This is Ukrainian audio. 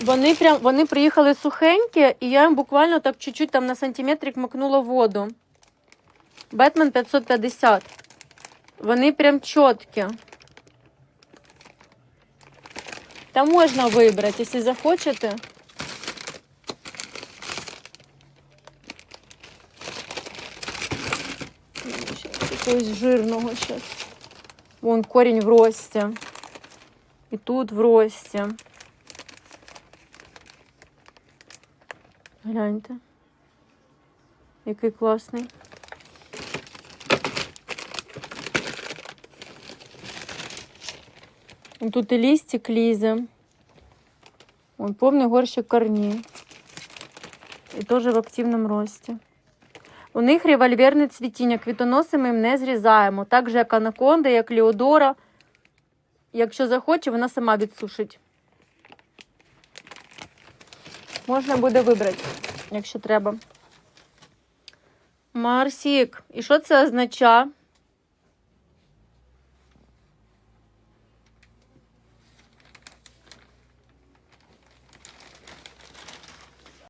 Вони прям вони приїхали сухенькі, і я їм буквально так чуть-чуть там на сантиметрик макнула воду. Бетмен 550. Вони прям чіткі. Та можна вибрати, якщо захочете. Якогось жирного зараз. Вон корінь в рості. І тут в рості. Гляньте. Який класний. Тут і листик лізе. Вон повний горщик корней. І теж в активному рості. У них револьверне цвітіння. Квітоноси ми їм не зрізаємо. Так же, як анаконда, як Леодора. Якщо захоче, вона сама відсушить. Можна буде вибрати, якщо треба. Марсік, і що це означає?